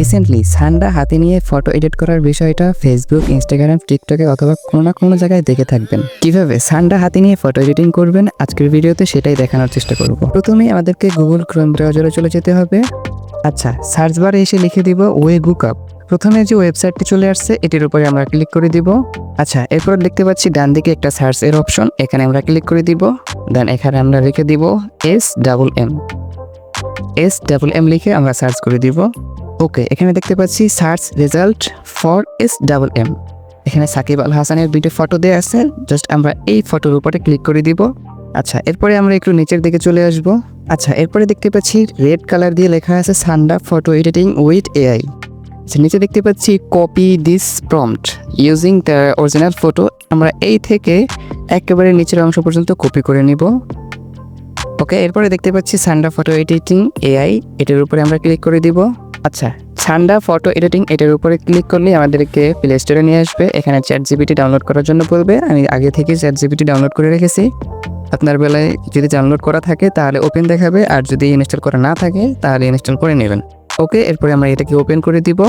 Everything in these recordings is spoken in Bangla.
রিসেন্টলি সান্ডা হাতে নিয়ে ফটো এডিট করার বিষয়টা ফেসবুক ইনস্টাগ্রাম টিকটকে অথবা কোনো না কোনো জায়গায় দেখে থাকবেন। কীভাবে সান্ডা হাতে নিয়ে ফটো এডিটিং করবেন? আজকের ভিডিওতে সেটাই দেখানোর চেষ্টা করব। প্রথমেই আমাদেরকে গুগল ক্রোম ব্রাউজারে চলে যেতে হবে। আচ্ছা সার্চ বারে এসে লিখে দিব ওয়ে গুকআপ প্রথমে যে ওয়েবসাইটটি চলে আসছে, এটির উপরে আমরা ক্লিক করে দিব। আচ্ছা এরপর দেখতে পাচ্ছি ডান দিকে একটা সার্চ এর অপশন এখানে আমরা ক্লিক করে দিব। দেন এখানে আমরা রেখে দিব S double M S double M লিখে আমরা সার্চ করে দিব। ওকে এখানে দেখতে পাচ্ছি search result for S double M এখানে সাকিব আল হাসানের দুইটা ফটো দেওয়া আছে জাস্ট আমরা এই ফটোর উপরে ক্লিক করে দিব। আচ্ছা এরপরে আমরা একটু নিচের দিকে চলে আসব। আচ্ছা এরপরে দেখতে পাচ্ছি রেড কালার দিয়ে লেখা আছে সান্ডা ফটো এডিটিং উইথ এআই নিচে দেখতে পাচ্ছি copy this prompt using the original photo আমরা এই থেকে একেবারে নিচের অংশ পর্যন্ত কপি করে নিব। ওকে এরপরে দেখতে পাচ্ছি সান্ডা ফটো এডিটিং এআই এটার উপরে আমরা ক্লিক করে দিব। আচ্ছা সান্ডা ফটো এডিটিং এটার উপরে ক্লিক করলে আমাদেরকে প্লে স্টোরে নিয়ে আসবে। এখানে চ্যাট জিবিটি ডাউনলোড করার জন্য বলবে। আমি আগে থেকে চ্যাট জিবিটি ডাউনলোড করে রেখেছি। আপনার বেলায় যদি ডাউনলোড করা থাকে তাহলে ওপেন দেখাবে। আর যদি ইনস্টল করা না থাকে তাহলে ইনস্টল করে নেবেন। ওকে এরপরে আমরা এটাকে ওপেন করে দিব।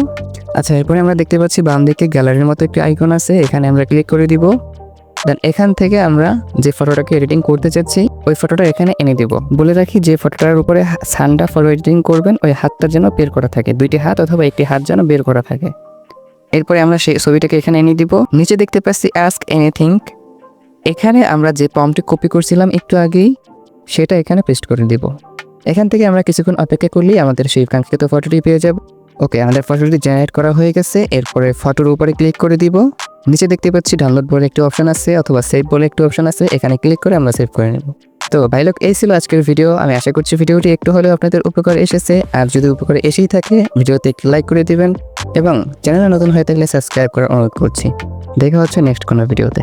আচ্ছা এরপরে আমরা দেখতে পাচ্ছি বাম দিকে গ্যালারির মতো একটি আইকন আছে। এখানে আমরা ক্লিক করে দিব। দেন এখান থেকে আমরা যে ফটোটাকে এডিটিং করতে চাচ্ছি ওই ফটোটা এখানে এনে দিব। বলে রাখি, যে ফটোটার উপরে সানটা এডিটিং করবেন, ওই হাতটা যেন বের করা থাকে। দুইটি হাত অথবা একটি হাত যেন বের করা থাকে। এরপরে আমরা সেই ছবিটাকে এখানে এনে দিব। নিচে দেখতে পাচ্ছি অ্যাস্ক এনিথিং এখানে আমরা যে পমটি কপি করছিলাম একটু আগেই, সেটা এখানে পেস্ট করে দিব। এখান থেকে আমরা কিছুক্ষণ অপেক্ষা করলেই আমাদের সেই কাঙ্ক্ষিত ফটোটি পেয়ে যাব। ওকে, আমাদের ফটোটি জেনারেট করা হয়ে গেছে। এরপরে ফটোর উপরে ক্লিক করে দিব। নিচে দেখতে পাচ্ছি ডাউনলোড বলে একটি অপশন আছে, অথবা সেভ বলে একটি অপশন আছে। এখানে ক্লিক করে আমরা সেভ করে নেব। তো ভাই লোক, এই ছিল আজকের ভিডিও আমি আশা করছি ভিডিওটি একটু হলেও আপনাদের উপকার এসেছে। আর যদি উপকার এসেই থাকে, ভিডিওতে একটি লাইক করে দিবেন। এবং চ্যানেলে নতুন হয়ে থাকলে সাবস্ক্রাইব করার অনুরোধ করছি। দেখা হচ্ছে নেক্সট কোনো ভিডিওতে